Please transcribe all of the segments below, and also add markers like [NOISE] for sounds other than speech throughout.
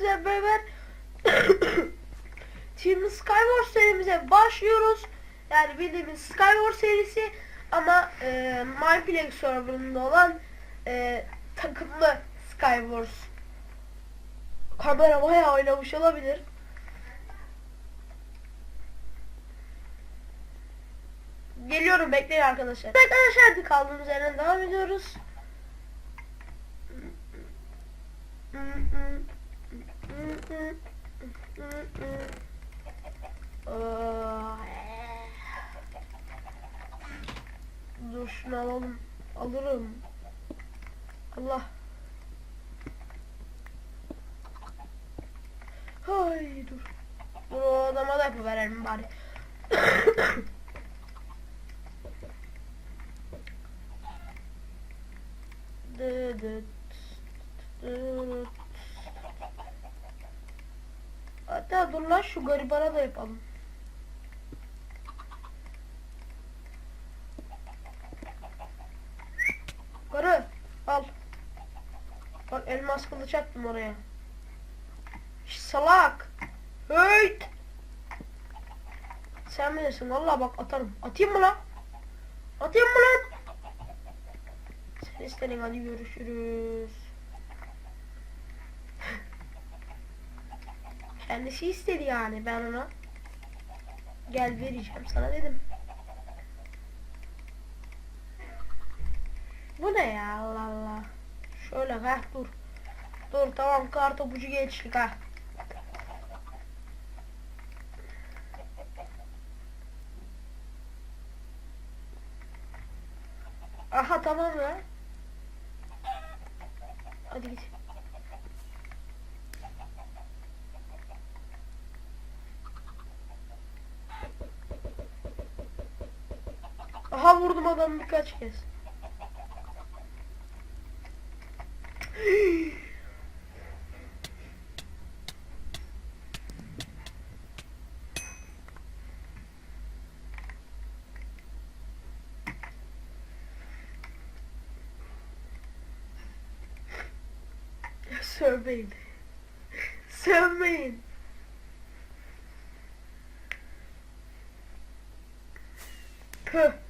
sizlerle beraber [COUGHS] Team Skywars serimize başlıyoruz. Yani bildiğimiz Skywars serisi ama e, Myplex serverında olan e, takımlı Skywars. Kamera bayağı oynamış olabilir. Geliyorum bekleyin arkadaşlar. Evet arkadaşlar kaldığımız yerden devam ediyoruz. Dur şunu alalım. Alırım. Allah. Hay dur. Dur o adama da yapıverelim bari. Dıdıt, dıdıt. Hatta dur lan şu garibana da yapalım. Karı al. Bak elmas kılıç attım oraya. Salak. Höyt. Sen bilirsin valla bak atarım. Atayım mı lan? Atayım mı lan? Sen istedin hadi görüşürüz. Kendisi istedi yani ben ona. Gel vereceğim sana dedim. Bu ne ya Allah Allah. Şöyle ha dur. Dur tamam kartopucu geçtik ha. Aha tamam ya. Hadi git. Aha vurdum adamı birkaç kez. Sövmeyin. Sövmeyin. Püh.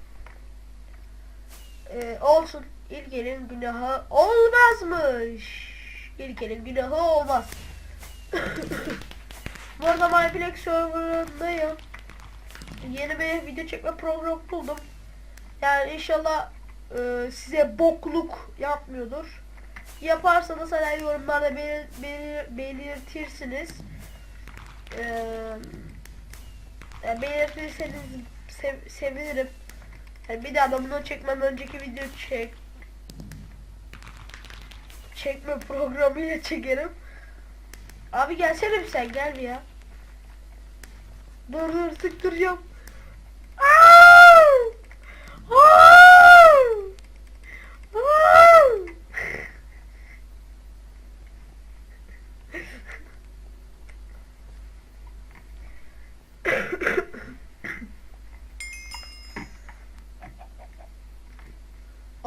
Ee, olsun. İlkelin günahı olmazmış. İlkelin günahı olmaz. [LAUGHS] Bu arada MyPlex serverındayım. Yeni bir video çekme programı buldum. Yani inşallah e, size bokluk yapmıyordur. Yaparsanız hemen yorumlarda belir, belir, belirtirsiniz. Yani belirtirseniz sev- sevinirim. Yani bir daha da bunu çekmem önceki video çek çekme programıyla çekerim. Abi gelsene bir sen gel bir ya. Dur dur sıktıracağım.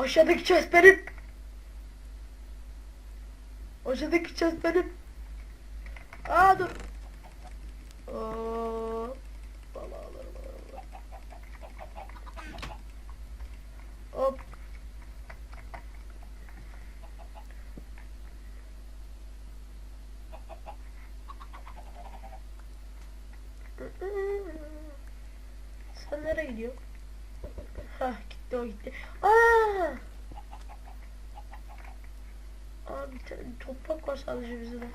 Aşağıdaki chest benim. Aşağıdaki chest benim. Aa dur. Oo. Valla alırım. Hop. Sen nereye gidiyorsun? Hah gitti o gitti. Aa! Abi toprak var sadece bizde.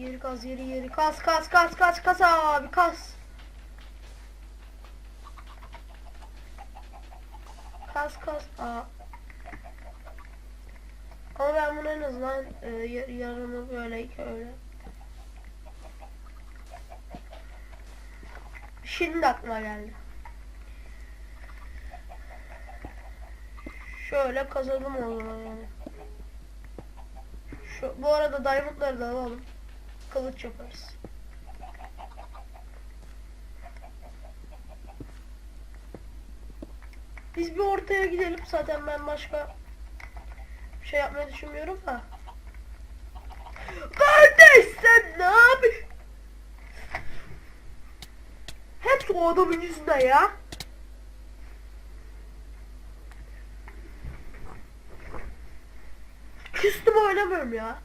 Yeri kaz yeri yeri kas kas kas kas kas abi kas. Kas kas. Aa. Ama ben bunu en azından e, yar- yarını böyle öyle. Şimdi aklıma geldi. şöyle kazalım o zaman yani. Şu, bu arada diamondları da alalım. Kılıç yaparız. Biz bir ortaya gidelim. Zaten ben başka bir şey yapmayı düşünmüyorum da. Kardeş sen ne yapıyorsun? Hep o adamın yüzünden ya. Küstüm oynamıyorum ya.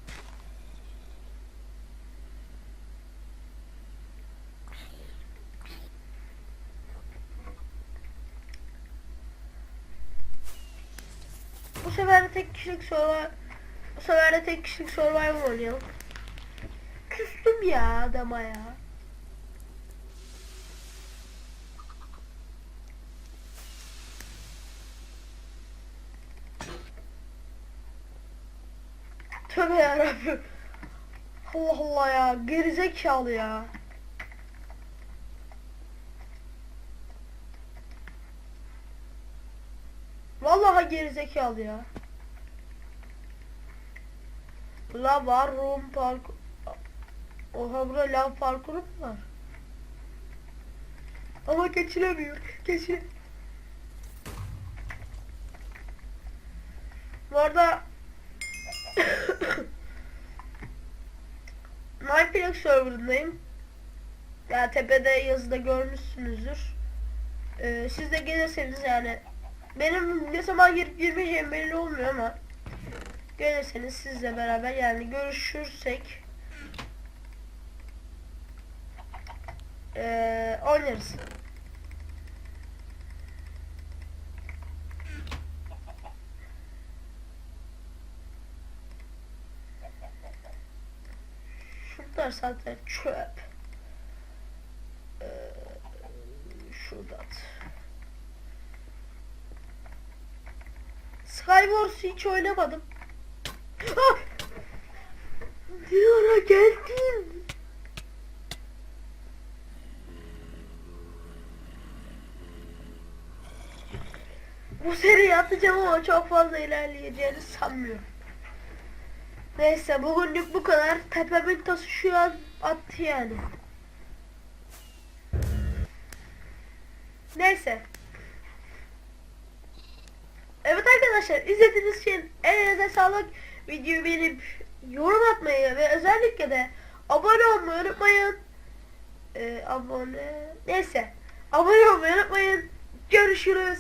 Bu sefer de tek kişilik survival Bu sefer de tek kişilik survival oynayalım. Küstüm ya adama ya. Tövbe yarabbim. Allah Allah ya. Gerizekalı ya. Vallahi gerizekalı ya. La var Rum park. Oha burada lav parkuru mu var? Ama geçilemiyor. Geçil. Bu arada [COUGHS] Mineplex serverındayım. Ya tepede yazıda görmüşsünüzdür. Ee, siz de gelirseniz yani benim ne zaman girip girmeyeceğim belli olmuyor ama gelirseniz sizle beraber yani görüşürsek ee, oynarız. Şunlar zaten çöp. Ee, şuradan. Skywars'ı hiç oynamadım. Ah! Ara geldin. Bu seri atacağım ama çok fazla ilerleyeceğini sanmıyorum. Neyse bugünlük bu kadar. Tepemin tası şu an attı yani. Neyse. Evet arkadaşlar izlediğiniz için elinize sağlık. Videoyu beğenip yorum atmayı ve özellikle de abone olmayı unutmayın. Ee, abone neyse abone olmayı unutmayın. Görüşürüz.